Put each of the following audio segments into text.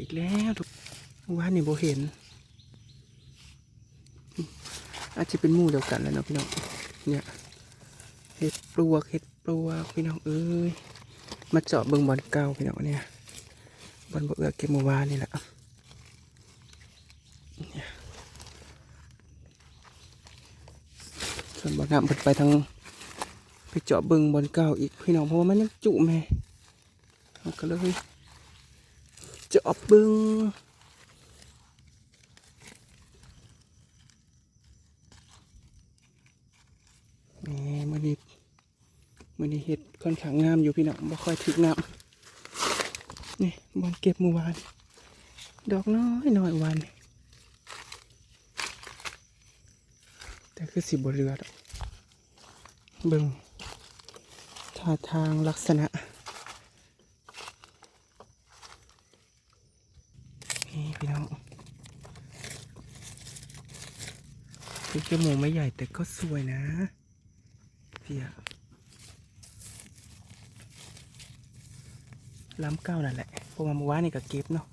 อีกแล้วทุกว่านี่โบเห็น อาจจะเป็นหมู่เดียวกันแล้วเนาะพี่น้องเนี่ยเห็ดปลวกเห็ดปลวกพี่น้องเอ้ยมาเจาะเบิ่งบอลเก่าพี่น้องเนี่ยบอลบ่เอือกเก็บมือวานนี่แหละส่วนบอลน้ำเพิ่นไปทางไปเจาะเบิ่งบอลเก่าอีกพี่น้องเพราะว่ามันยังจุแม่เราก็เลย จาะเบิ่งแหม่มื่อนี้มื่อนี้เห็ดค่อนข้างงามอยู่พี่น้องบ่ค่อยถึกน้ำนี่บอลเก็บเมื่อวาน ดอกน้อยน้อยวัน แต่คือสิบเรือดเบิ่งท่าทางลักษณะนี่พี่น้องคือ จมูกไม่ใหญ่แต่ก็สวยนะเพี่ยล้ำเก้านั่นแหละเพราะว่าเมื่อวานี่ก็เก็บเนาะ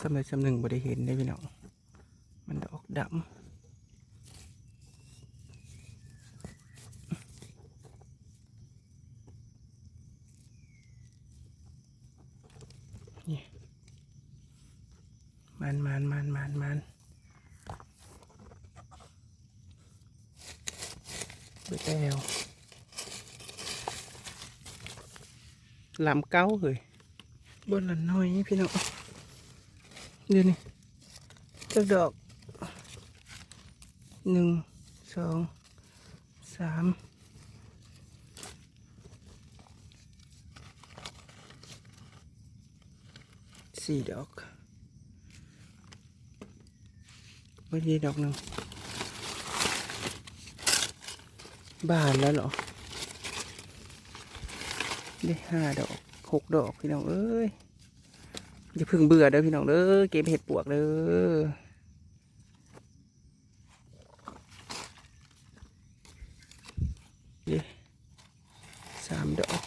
สมัยสำหนึ่งบ่ได้เห็นได้พี่น้องมันดอกดำ นี่มันมันมันมันมันเบิดแล้วลำเก้าเลยบนละน้อยพี่น้องเดี๋ยวนี้จะดอกหนึ่งสองสาม สี่ดอกวันนี้ดอกหนึ่งบานแล้วเหรอ ได้ห้าดอกหกดอกพี่น้องเอ้ยอย่าพึ่งเบื่อเด้อพี่น้องเด้อเก็บเห็ดปวกเด้อเย้สามดอก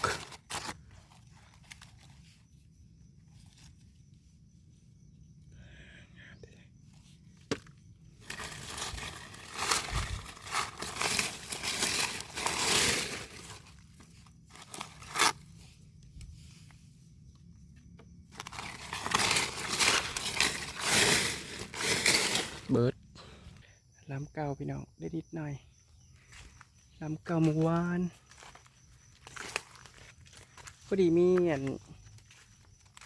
เบิร์ดลำเก่าพี่ น้องได้นิดหน่อยลำเก่าเมื่อวานพอดีมีอัน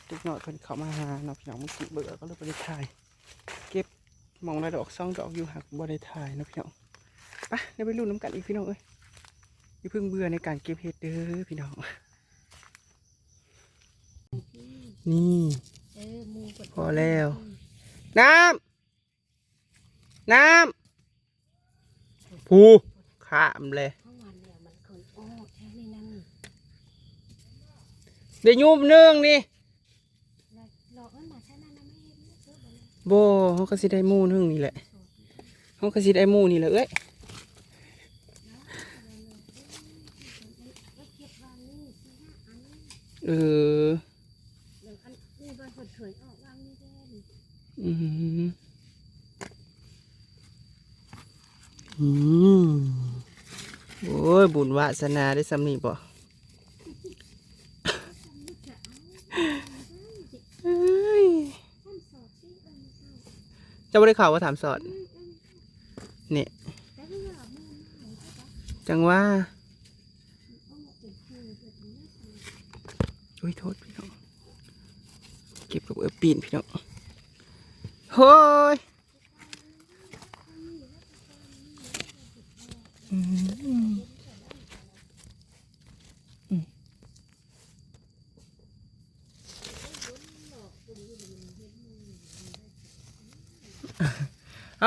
เด็กน้อยเพิ่นเขามาหาเนาะพี่น้องเมื่อกี้เบื่อก็เลยไปได้ถ่าย เก็บหมองระดอกซ่องดอกอยู่หักบ่ได้ถ่ายเนาะพี่น้องไปเดี๋ยวไปลุ้นน้ำกันอีกพี่น้องเอ้ยอย่าเพิ่งเบื่อในการเก็บเห็ดเด้อพี่น้องนี่เออหมูกดพอแล้ว น้ำ น้ำ ผูข้ามเลยข้างวันเนี่ยมันเคยโอ้แท้นี่นั่นเดี๋ยวยุบเนื่องนี่แล้วหลอกมันมาใช่นั่นนะไม่เห็นเนี่ยเจอบ่เลยโบเขาก็สิได้หมู่หนึงนี่แหละเขาก็สิได้หมู่นี่แหละเอ้ยก็เก็บวางนี่สี่ห้าอันเออเดี๋ยวอันนี่บนผดเผยออกวางนี่แดงอืมอืม โอ้ย บุญวาสนาได้สำนีบ่จะไม่ได้ข่าวว่าถามสอด เนี่ย จังว่า อุ้ย โทษพี่น้อง เก็บกับเออปีนพี่น้องเฮ้ยอืมอืม เอา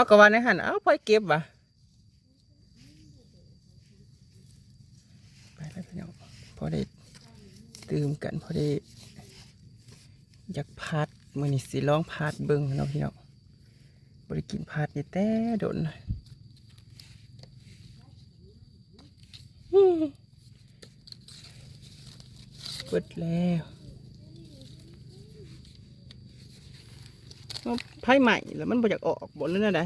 กระวานในหันเอาไปเก็บวะไปแล้วพี่น้องพอได้ตื่มกันพอได้อยากพัดมือนี่สิร้องพัดเบิ้งเนาะพี่น้องบริกินพัดนี่แต่โดน เปิดแล้วเอาไพ่ใหม่แล้วมันบ่อยากออกบนแล้วนะได้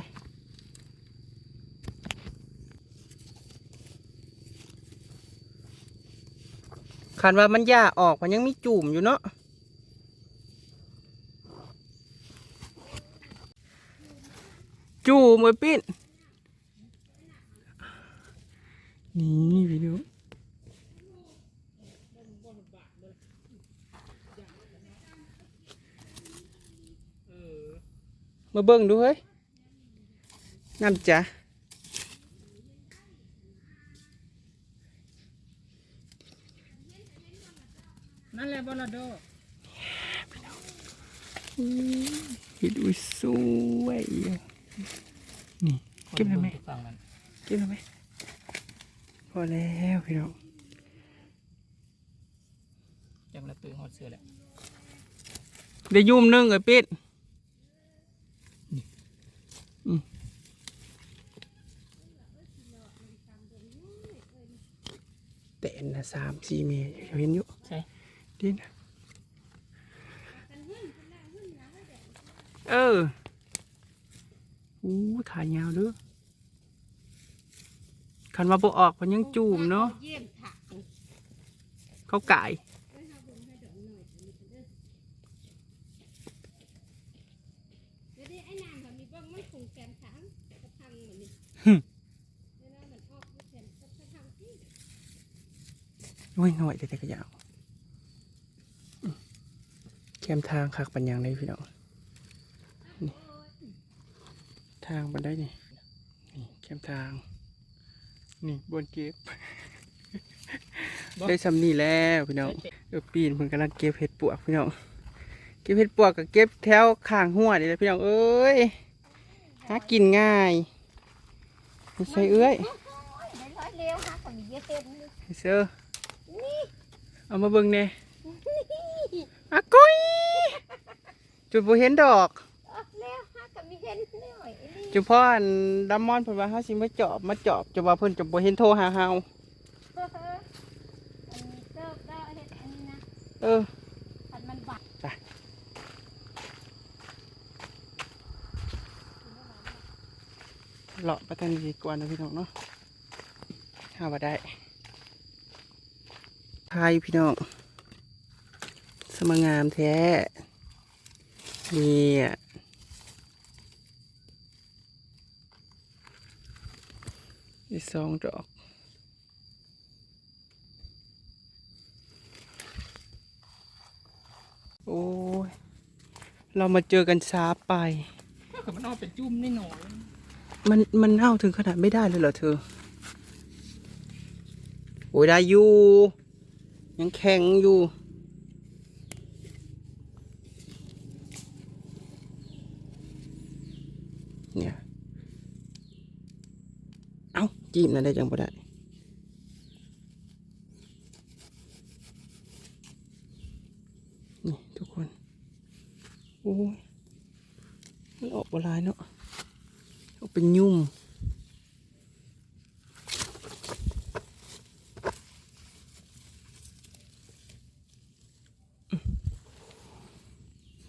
คันว่ามันย่าออกมันยังมีจุ่มอยู่เนาะจุ่มไอ้ปิ้น นี่พี่น้องมาเบิ่งดูเฮ้ยน้ำจ้ะนั่นแหละบอลโดเห็ดอุ้ยสวยอะนี่เก็บได้ไหมฟังมันกินแล้วไหม พอแล้วพี่น้องจำละตื่นหอดเสือแหละเดี๋ยวยุ่มหนึงไอ้เป็ดนี่อืมแต่อันนะสามสี่เมตรเห็นอยู่ใช่ดินเอออู้ขายาวเด้อ คันว่าบ่ออกมันยังจูมเนาะเขาไก่เดี๋ยวนี้ไอ้นางแบบนี้เบ้างมันคงแกมถังกระทังเหมือนนี่เดี๋ยวนั้นมันออกลูกแกมกระทังที่โอ้ยหน่อยแต่แต่ก็ยาวอืมแคมทางคักปัญญังเลยพี่น้องทางบันไดนี่นี่แคมทาง นี่บนเก็บ ได้สำนีแล้วพี่น้องเออปีนเพิ่นกำลังเก็บเห็ดปวกพี่น้อง เก็บเห็ดปวกกับเก็บแถวข้างหัวนี่แหละพี่น้องเอ้ย หากินง่ายไม่ใช่เอ้ยได้ร้อยเร็วฮะของเยอะเต็มเลยเซอร์เอามาเบิ่งแหน่อะกุ้ยจุดบ่เห็นดอกออกเร็ วฮะกับมีเห็นหน่อยไอ้นี่จุพ่ออันดัมมอนเพิ่นว่าเฮาสิมาจอบมาจอบจะว่าเพิ่นจะบ่เห็นโทรหาเฮาเฮ้ออันนี้เติบได้เห็ดอันนี้นะเออ ผัดมันบัดเลาะไปทางนี้ดีกว่านะพี่น้องเนาะหาบ่ได้ไทยพี่น้อง สมงามแท้เนี่ย อีกสองดอกโอ้ย เรามาเจอกันช้าไป ถ้าเกิดมันออกเป็นจุ่มนิดหน่อย มันมันเน่าถึงขนาดไม่ได้เลยเหรอเธอ โอ้ยได้อยู่ ยังแข็งอยู่ เนี่ยเอา จิ้มนั่นได้จังบ่ได้นี่ทุกคนโอ้ยมันออกบลายเนาะออกเป็นยุ่ม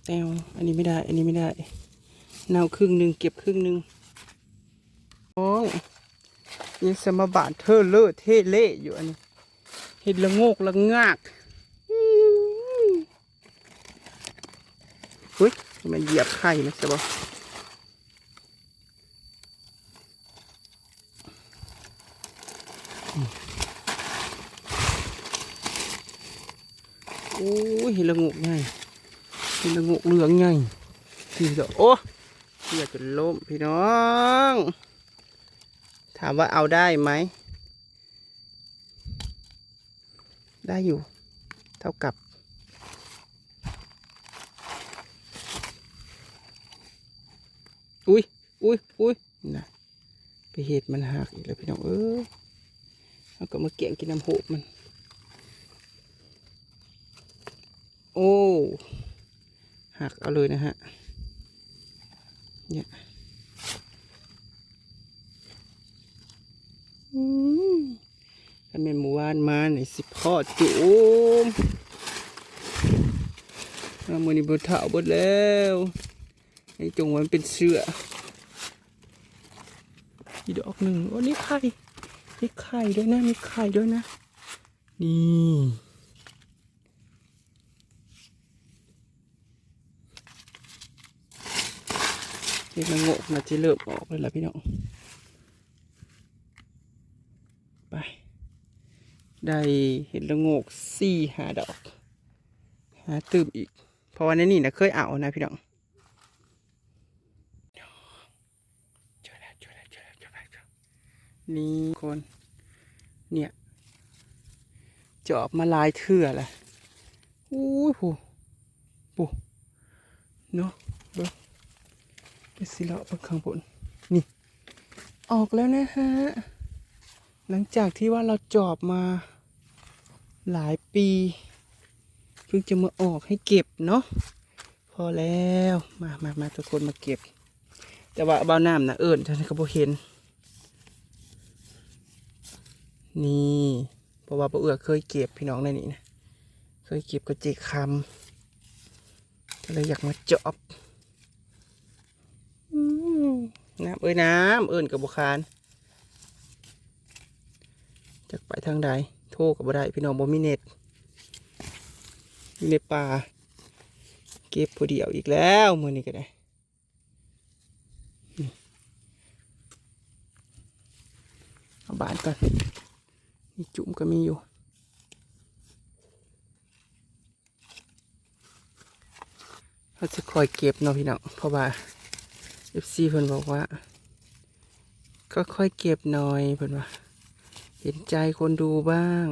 แตวอันนี้ไม่ได้ อันนี้ไม่ได้เน่าครึ่งหนึ่งเก็บครึ่งหนึ่ง ยังสมบาทเธอเลอะเทเละอยู่อันนี้เห็ดละโงกละงากอื้ยมันเหยียบไข่นะใช่ปะโอ้ยเห็นละงกใหญ่เห็นละงกเหลืองใหญ่ทีเดียวโอ้เสียจนล้มพี่น้อง ถามว่าเอาได้ไหม ได้อยู่ เท่ากับ อุ้ยอุ้ยอุ้ยนะไปเหตุมันหักอีกแล้วพี่น้องเอ้ยเอาก็มาเกี่ยงกินน้ำโหบมัน โอ้หักเอาเลยนะฮะ เนี่ย อืมแม่นหมู่บ้านมาในสิพ่อจุมเอามือนี้เบดเท้าบดแล้วไอ้จงมันเป็นเสืออีดอกหนึ่งโอ้นี่ไข่มีไข่ด้วยนะมีไข่ด้วยนะ นี่เห็ดละงกนะที่เริ่มออกเลยล่ะพี่น้อง ไป ได้เห็ดละโงกสี่หาดอกหาตืมอีก เพราะว่าในนี่นะเคยเอานะพี่น้องเจอแล้วเจอแล้วเจอแล้วเจอแล้วเจอแล้วนี่คน เนี่ยจอบมาลายเถื่อละอู้ยผู้ผู้เนาะเบิ้งไปสิเลาะเบนข้างบนนี่ ออกแล้วนะฮะ หลังจากที่ว่าเราจอบมาหลายปี เพิ่งจะมาออกให้เก็บเนาะพอแล้วมามามาทุกคนมาเก็บ แต่ว่าเบ้าน้ำนะเอิญท่านก็บ่เห็น นี่เพราะว่าป้าเอือเคยเก็บพี่น้องในนี้นะเคยเก็บกับเจคำก็เลยอยากมาจอบน้ำเอ้ยน้ำเอิญกับบุคาน จักไปทางใดโทรกับบ่ได้พี่น้องบ่มีเน็ตอยู่ในป่าเก็บผู้เดียวอีกแล้วมือนี้ก็ได้เอาบานก่อนมีจุ่มก็มีอยู่เราจะคอยเก็บเนาะพี่น้องเพราะว่า FC เพิ่นบอกว่า ก็ค่อยเก็บหน่อยเพิ่นว่า เห็นใจคนดูบ้าง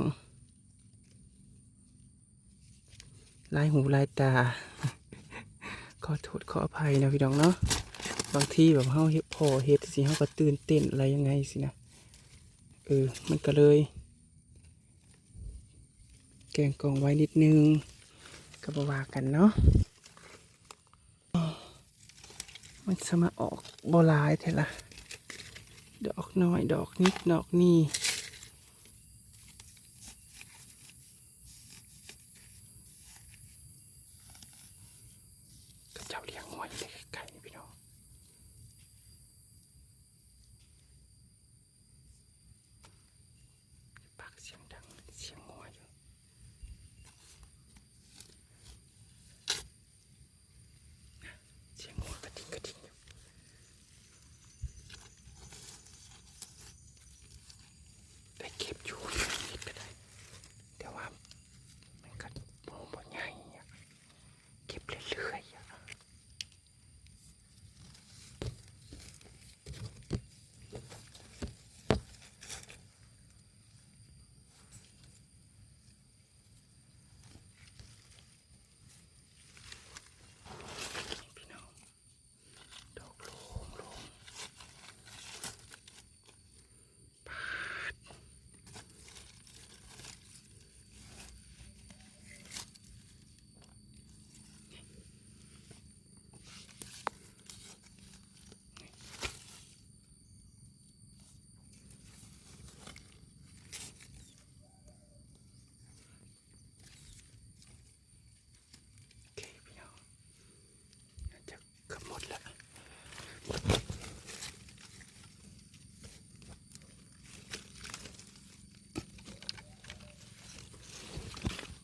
ลายหูลายตา ขอโทษขออภัยนะพี่น้องเนาะ บางทีแบบเฮาเฮ็ดพอเฮ็ดสิเฮาก็ตื่นเต้นอะไรยังไงสินะ เออ มันก็เลย แกงกองไว้นิดนึง ก็บว่ากันเนาะ มันสมาออกบลายเท่าละดอกน้อยดอกนิดดอกนี่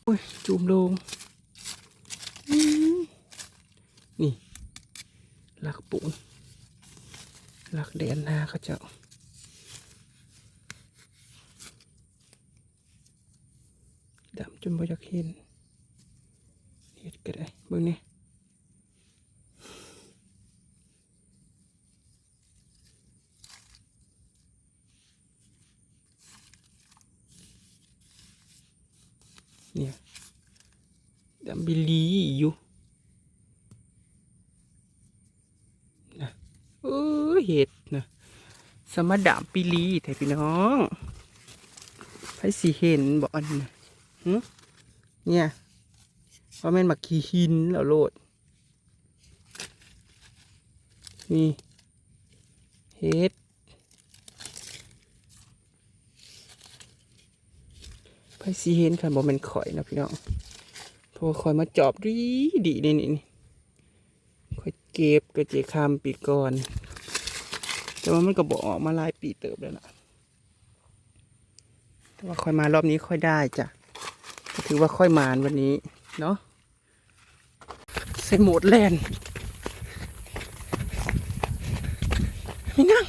อ้ยจูมลงนี่หลักปูนหลักเดียนนาเขาเจ้าดำจนบ่อยากเห็นเห็ดก็ได้เบิ่งนี่เนี่ยดำบิลีอยู่นะเออเห็ดนะ สมดามปิลีแท้พี่น้องใครสิเห็นบ่อันน่ะหึเนี่ยว่าแม่นมักขี้หินแล้วโลด นี่เฮ็ดไผสิเห็นคันบ่แม่นข่อยนะพี่น้องเพราะข่อยมาจอบดีดีนี่นี่นี่ข่อยเก็บกระเจคามปีก่อน แต่ว่ามันก็บ่ออกมาลายปีเติบแล้วล่ะแต่ว่าค่อยมารอบนี้ค่อยได้จ้ะก็ถือว่าค่อยมานวันนี้ เนาะใส่โหมดแลนไม่นั่ง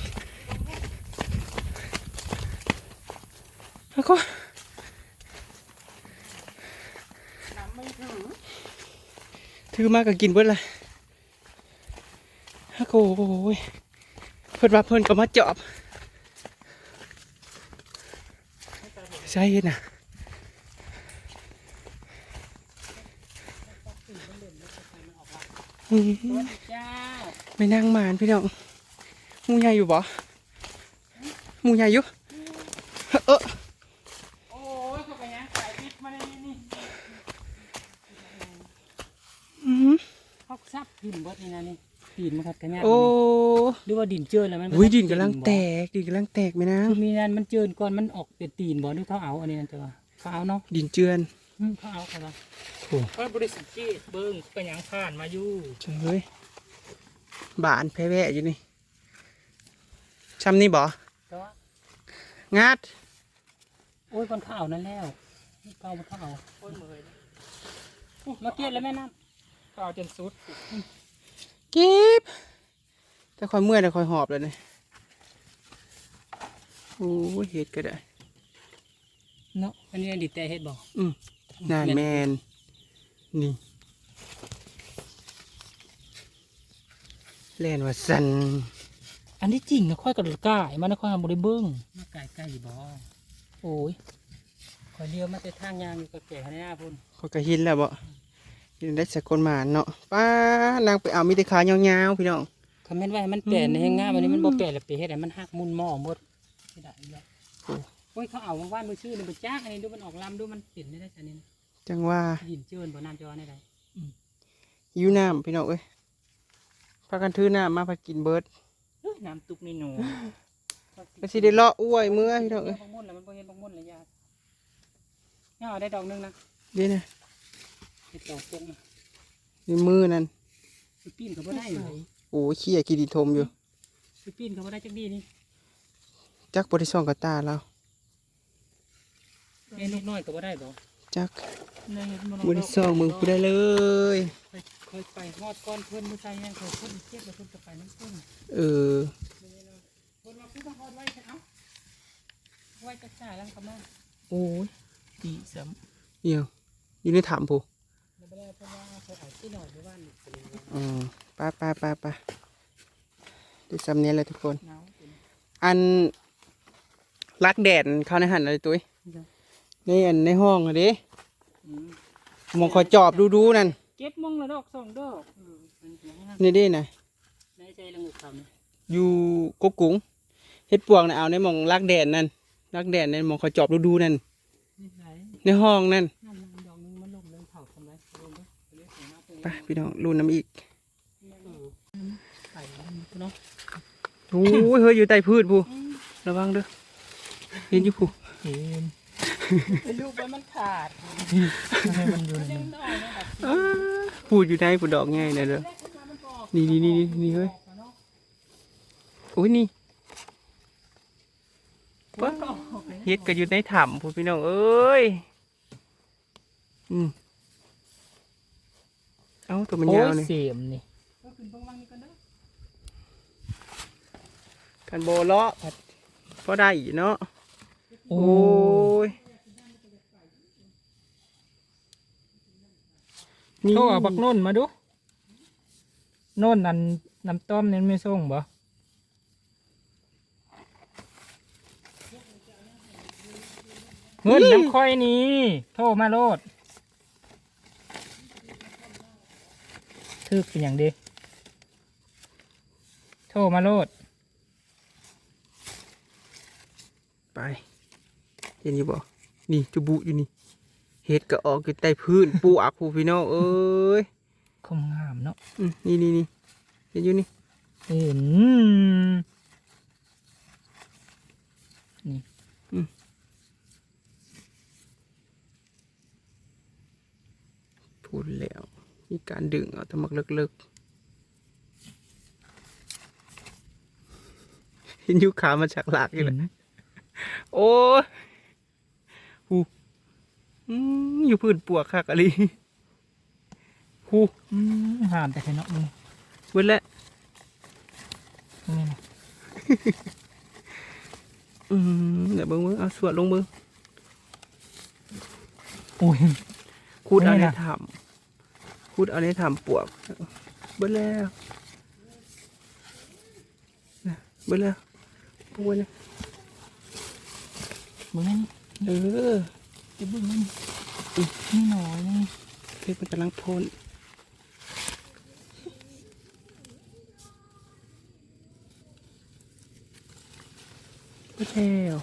แล้วก็ถือมาก็กินเบิดเลยแล้วก็โอ้ย พิ่นว่าเพิ่นก็มาจอบใช่เห็นน่ะอืมเจ้าไม่นั่งหมานพี่น้องหมูใหญ่อยู่บ่หมูใหญ่อยู่เออโอ้ยเขาไปยังสายบิดมาในนี่อืมเขาซับดินเบดนี่นะนี่ ดินมันขัดกันยากโอ้หรือว่าดินเจือนแล้วมันอุ้ยดินกำลังแตกดินกำลังแตกไหมนะคือมีนั่นมันเจือนก่อนมันออกเป็นตีนบ่หรือเขาเอาอันนี้นั่นจ้ะเขาเอาเนาะดินเจือนอืมเขาเอาเขาละโอ้เขาบริสุทธิ์จีเบิ้งไปหยังผ่านมาอยู่เฮ้ยบานแพ้แวะอยู่นี่ช้ำนี่บ่แต่ว่างัดโอ้ยคนเขาเอานั่นแล้วเก่ามันเขาเอาโอ้ยเมื่อยมาเกลียดแล้วแม่น้ำเขาเอาจนสุด เก็บแต่คอยเมื่อยแต่คอยหอบเลยเนี่ยโอ้ยเห็ดก็ได้ เนาะอันนี้ดิแต่เฮ็ดบ่อืมนานแมนนี่เล่นว่าสันอันที่จริงนะค่อยกับกายมันนะค่อยทำบริเบิ้งมาไก่ไก่บ่โอ้ยคอยเลี้ยวมาแต่ทางยางอยู่กับแก่ข้างหน้าพุ่นเขาก็หินแล้วบ่หิน ได้สักคนหมาเนาะป้านางไปเอามีแต่ขายาวๆพี่น้องคำเมนว่าให้มันแปลนในแห้งงามอันนี้มันบ่แปลนแล้วไปเฮ็ดให้มันหักมุนหม้อหมดไม่ได้อีกแล้วโอ้โอ้ยเขาเอาว่านๆมือชื่อนี่บ่จ้างอันนี้ดูมันออกลำดูมันเปลี่ยนได้ได้ซะนี่นะจังว่าหินเจินบ่น้ำจอได้ไดหิวน้ำพี่น้องเอ้ยพากันถือน้ำมาพากินเบิร์ดเอ้ยน้ำตุกนี่หนูก็สิได้เลาะอ้วยเมื่อพี่น้องเอ้เอ้ยยบางมุ่นแล้วมันบ่เห็นบางมุ่นเลยยาเนี่ยเอาได้ดอกหนึงนะเดี๋ยวนะ เฮ็ดดอกปุ๊กนะในมือนั่นไปปีนก็บ่ได้เลยโอ้ยขี้ยกินดินทมอยู่ ไปปีนก็บ่ได้จักดีนี่จักบริซ่องกับตาเราเอ้ยลูกน้อยก็บ่ได้บ่จักในเฮ็ดมันบริซ่องมึงกูได้เลยไปเคยไปฮอดก้อนเพิ่นมื้อใส่แห้งเคยเพิ่นเทียบแล้วเพิ่นก็ไปน้ำเพิ่นเออเพิ่นว่าคือว่าฮอดไว้ใช่เอ้าไว้จักจ่ายแล้วก็มาโอ้ยตีซ้ำเดี๋ยวอยู่ในถ้ำผู้ แล้วบ่ได้เพิ่นว่าเพิ่นเอาที่นอนอยู่บ้านนี่เป็นอืมไป้าป้าป้าป้าดูซ้ำเนี้ยเลยทุกคน หนาวเป็นอันรักแดดเข้าในหันอะไรตุ้ยในอันในห้องอะเด้อืมมองคอยจอบดูดูๆนั่นเก็บมงละดอกสองดอกเออเป็นอย่างนั้นนี่เด้นะได้ใจละงกเขานี่อยู่กกกุงเฮ็ดปวงนะเอาในหมองรักแดดนั่นรักแดดนั่นหมองคอยจอบดูดูๆนั่นนี่ไหนในห้องนั่นนั่นดอกนึงมันลงเลยเผาทำไรลงเด้อไปเรียกของมาเพิ่นไปพี่น้องรุ่นน้ำอีกเออไข่มันเนาะโอ้ยเฮ้ยอยู่ใต้พืชผู้ระวังเด้อเห็นอยู่ผู้เห็นไอ้ลูกมันมันขาดให้มันอยู่ในนี้อ้าผู้อยู่ในผู้ดอกไงนะเด้อนี่นี่นี่นี่นี่เฮ้ยโอ้ยนี่ว้าวเฮ็ดก็อยู่ในถ้ำผู้พี่น้องเอ้ยอืม เอ้าตัวมันยาวนี่เสียมนี่กันโบเลาะผัดพอได้อยู่เนาะโอ้โอ้ยโทรเอาบักโน่นมาดูโน่นนั่นน้ำต้มนี่ไม่ส่งบ่เงินน้ำค่อยนี่โทรมาโลด ทึกเป็นอย่างดีโทรมาโลด ไปเห็นอยู่บ่นี่จุบุอยู่นี่เห็ดก็ออกอยู่ใต้พื้น ปูอักผู้พี่น้องเอ้ยคมงามเนาะอืมนี่นี่นี่เห็นอยู่นี่เห็นนี่พูดแล้ว มีการดึงเอาแตะมักเลิกๆเห็นยูขามาจากหลากอยู่เลยโอ้ยหูอืมอยู่พื้นปวกคักอะไรหูอืมหามแต่แค่เนาะมึงเว้นแล้วนี่นะอืมเดี๋ยวเบิ้งเบิ้งเอาสวดลงเบิ้งโอ้ยคูดเอาไม่ในน่ะถ้ำ คูดเอาในถ้ำปวกเบิ้งแล้วนะเบิ้งแล้วพวกนี้มึงนี่เออจะบึ้งนี่นี่หน่อยนี่เพชรมันกำลังพ่นเบิ้งแล้ว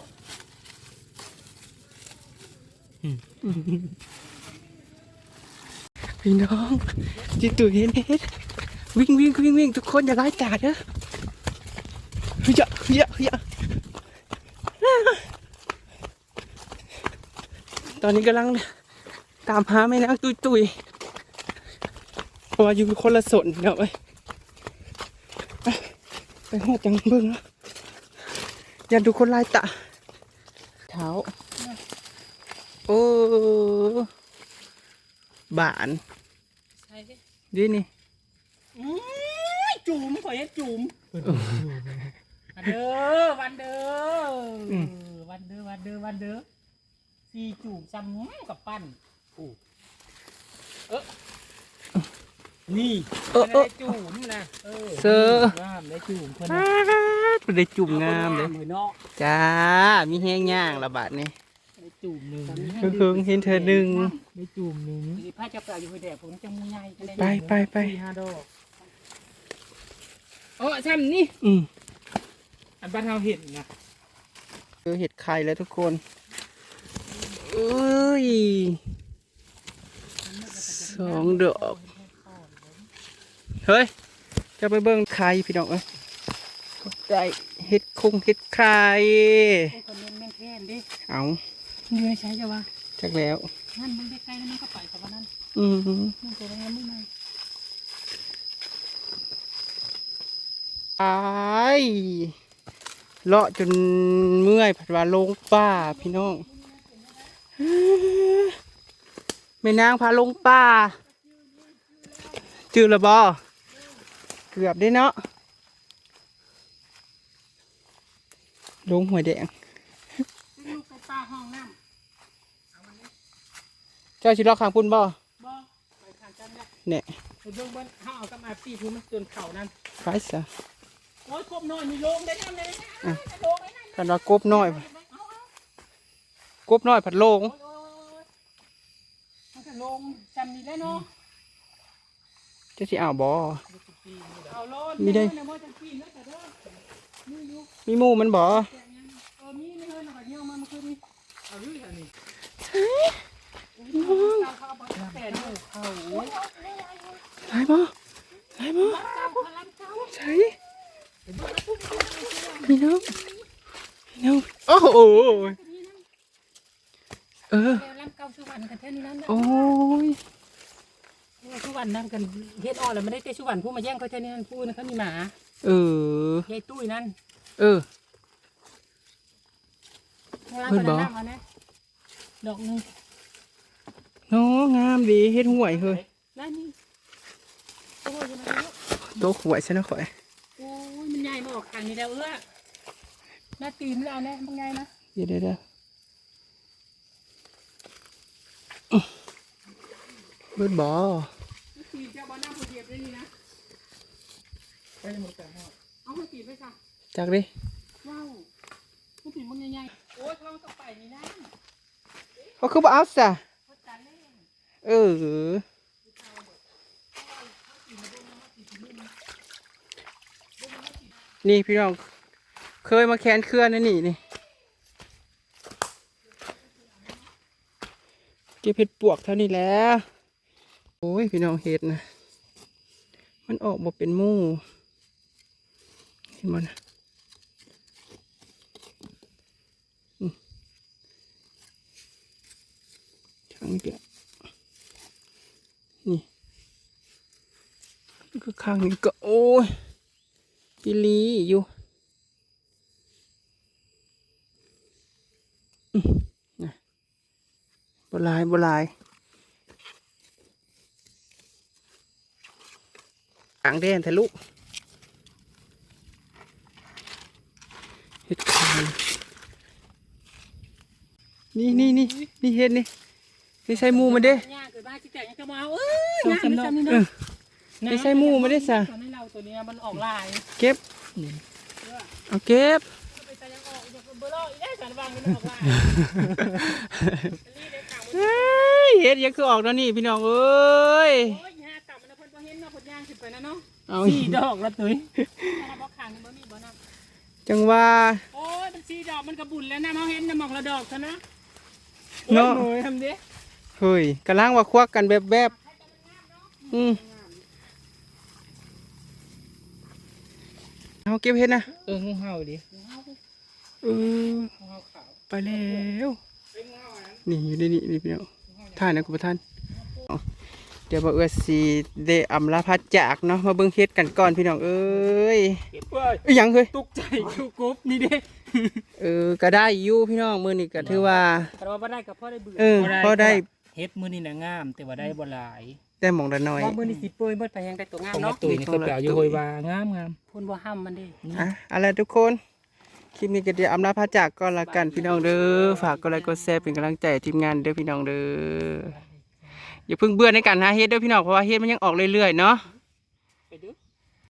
พี่น้องจิตุเห็นเห็นวิ่งวิ่งวิ่งวิ่งทุกคนอย่าไล่ตาเด้อเฮ้ยอะเฮ้ยอะเฮ้ยอะตอนนี้กำลังตามหาแม่นางตุยตุยเพราะว่าอยู่คนละสนเนาะไปไปหอดจังเบิ่งแล้วอย่าดูคนไล่ตาเท้าโอ้ บานใช่ดิดีนี่อุ้ยจุ่มขอให้จุ่มวันเด้อวันเด้ออมวันเด้อวันเด้อวันเด้อสี่จุ่มจำกับปั้นโอ้เออนี่เออเออได้จุ่มนะเออเซอร์งามได้จุ่มเพิ่นปาดเป็นได้จุ่มงามเลยเลยเนาะจ้ามีแห้งย่างละบาทนี่ได้ จุ่มหนึ่งเพิ่งๆเห็นเธอหนึ่งได้จุ่มหนึ่งนี่ผ้าจะเปล่าอยู่ในแดดผมจะมูใหญ่ก็ด้ไปไปไปสี่ห้าดอกเออซ้ำนี่อืมอันบ้านเราเห็นนะเจอเห็ดไข่แล้วทุกคนเอ้ยสองดอกเฮ้ยจะไปเบิ่งไข่พี่น้องเอ้ยได้เห็ดคงเห็ดไข่โอ้คนเล่นแม่งแค่นดิเอา มันอยู่ในใช้จะวะจักแล้ว นั่นมันใกล้ๆแล้วมันก็ไปกับวันนั้นอืมมันตัวนั้นไม่ไหมไอ้เลาะจนเมื่อยผัดว่าลงป่าพี่น้องแม่นางพาลงป่าจือละบอเกือบได้เนาะลงหัวยแดงลูกไปป้าห้องน้ เจ้าชิลอกข้างพุ่นบ่ำบ่ไปทางกันละเนี่ยไปเบิ่งบนห้าเอากับมาปีทูมันจนเข่านั่นไปซะโอ้ยกบน้อยมีโลงได้น้ำเลยนะอะโลงได้น้ำกันว่ากบน้อยเอาเอากบน้อยผัดโลงโอ้ยโอ้ยมันจะลงจำนี่ได้เนาะเจ้าสิเอาบ่เอาโลดมีได้เยวมันจะปีนแล้วแต่เด้อมีอยู่มีหมูมันบ่เออมีนี่เฮ้ยหน่อยเดียวมาเมื่อคืนนี้เอาเรื่องอันนี้เอาเข้าไปแต่เด้อเข้าโอ้ย ใช่บ่ใช่บ่เจ้าพลังเจ้าใช่พี่น้องพี่น้องโอ้โหเออโอ้ยสุวรรณนั่นกันเฮ็ดอ่อนแล้วไม่ได้เตะสุวรรณผู้มาแย่งเขาแท่นี้นั่นผู้นั่นเขามีหมา เออยายตุ้ยนั่น เออเพิ่อนบอกดอกนึงน้องงามดีเฮ็ดห่วยเฮ้ยนั่นนี่ โอ้ยยังไงเนะโตห่วยซะนะข่อยโอ้ยมันใหญ่มาออกทางนี้แล้วเอื้อหน้าตีนมันเอาแน่บางไงนะเดี๋ยวเดี๋ยวเดี๋ยวเบิดบ่หน้าตีนจะบอน้ำผู้เดียบได้นี่นะไปหมดแต่ห้อเอาหัวตีนไปซะจักดิว้าวหัวตีนมันใหญ่ๆโอ้ยท้องต้อไปนี่นะก็คือบ่เอาซะเออ นี่พี่น้อง เคยมาแคนเคลื่อนนะนี่นี่เก็บเห็ดปวกเท่านี้แล้วโอ้ยพี่น้องเห็ดนะมันออกมาเป็นมู่เห็นมันอืมทั้งเดียวข้างนี้ก็โอ้ย กิลีอยู่บลายบลายอ่างแดนทะลุเห็ดขานนี่นี่นี่นี่เห็ดนี่นี่ใส่มูมันเด้ย่าเกิดบ้านจิแตกยังจะมาเอาเอ้ยย่างไม่จำนี่เอนะอไม่ใช่มูม่ได้สะ ตอนนี้เราตัวนี้มันออกลายเก็บเอาเก็บไปแต่ยังออกอย่าเบอร์ลออีได้สารบางนี่มันออกลายเฮ้ยเฮ็ดยังคือออกแล้วนี่พี่น้องเอ้ยโอ้ยย่าต่ำมันนะเพิ่นบ่เห็นเนาะเพิ่นย่างขึ้นไปนะเนาะเอาสี่ดอกละตุ้ยถ้าบ่ขังนี่บ่มีบ่นำจังว่าโอ้ยมันสี่ดอกมันกระบุญแล้วนะมาเห็นนะหมอกละดอกซะนะเนาะโอ้ยทำดิเฮ้ยกำลังว่าควักกันแบบแบบๆอืม เอาเก็บเฮ็ดนะเอองูเห่าดิเอองูเห่าขาวไปแล้วเป็นงูเห่าอันนั้นนี่อยู่ในนี่นี่พี่น้องท่านนะคุณประธานเอาเดี๋ยวบ่เอื้อสีเดอำลาพัดจากเนาะมาเบิ่งเฮ็ดกันก่อนพี่น้องเอ้ยเก็บเว้ยเอ้ยหยังเฮ้ยตกใจคือกบนี่เด้เออก็ได้อยู่พี่น้องมื้อนี้ก็ถือว่าแต่ว่าบ่ได้กับพ่อได้เบื่อเออพอได้เฮ็ดมื้อนี้น่ะงาม แต่ว่าได้บ่หลาย แต่หมองละน้อย ว่ามื้อนี้สิเปื่อยเบิดไปแฮงได้ตัวงามของเนาะแม่ตุ้ยนี่เขาแปลอยู่โหยว่างามงามพุ่นบ่ห้ำมันเด้ อะเอาล่ะไรทุกคน คลิปนี้ก็เดี๋ยวอำลาพาจากก่อนละกันพี่น้องเด้อ ฝากกดไลค์กดแชร์เป็นกำลังใจให้ทีมงานเด้อพี่น้องเด้อ อย่าเพิ่งเบื่อในการหาเฮ็ดเด้อพี่น้องเพราะว่าเฮ็ดมันยังออกเรื่อยๆเนาะ ไปดู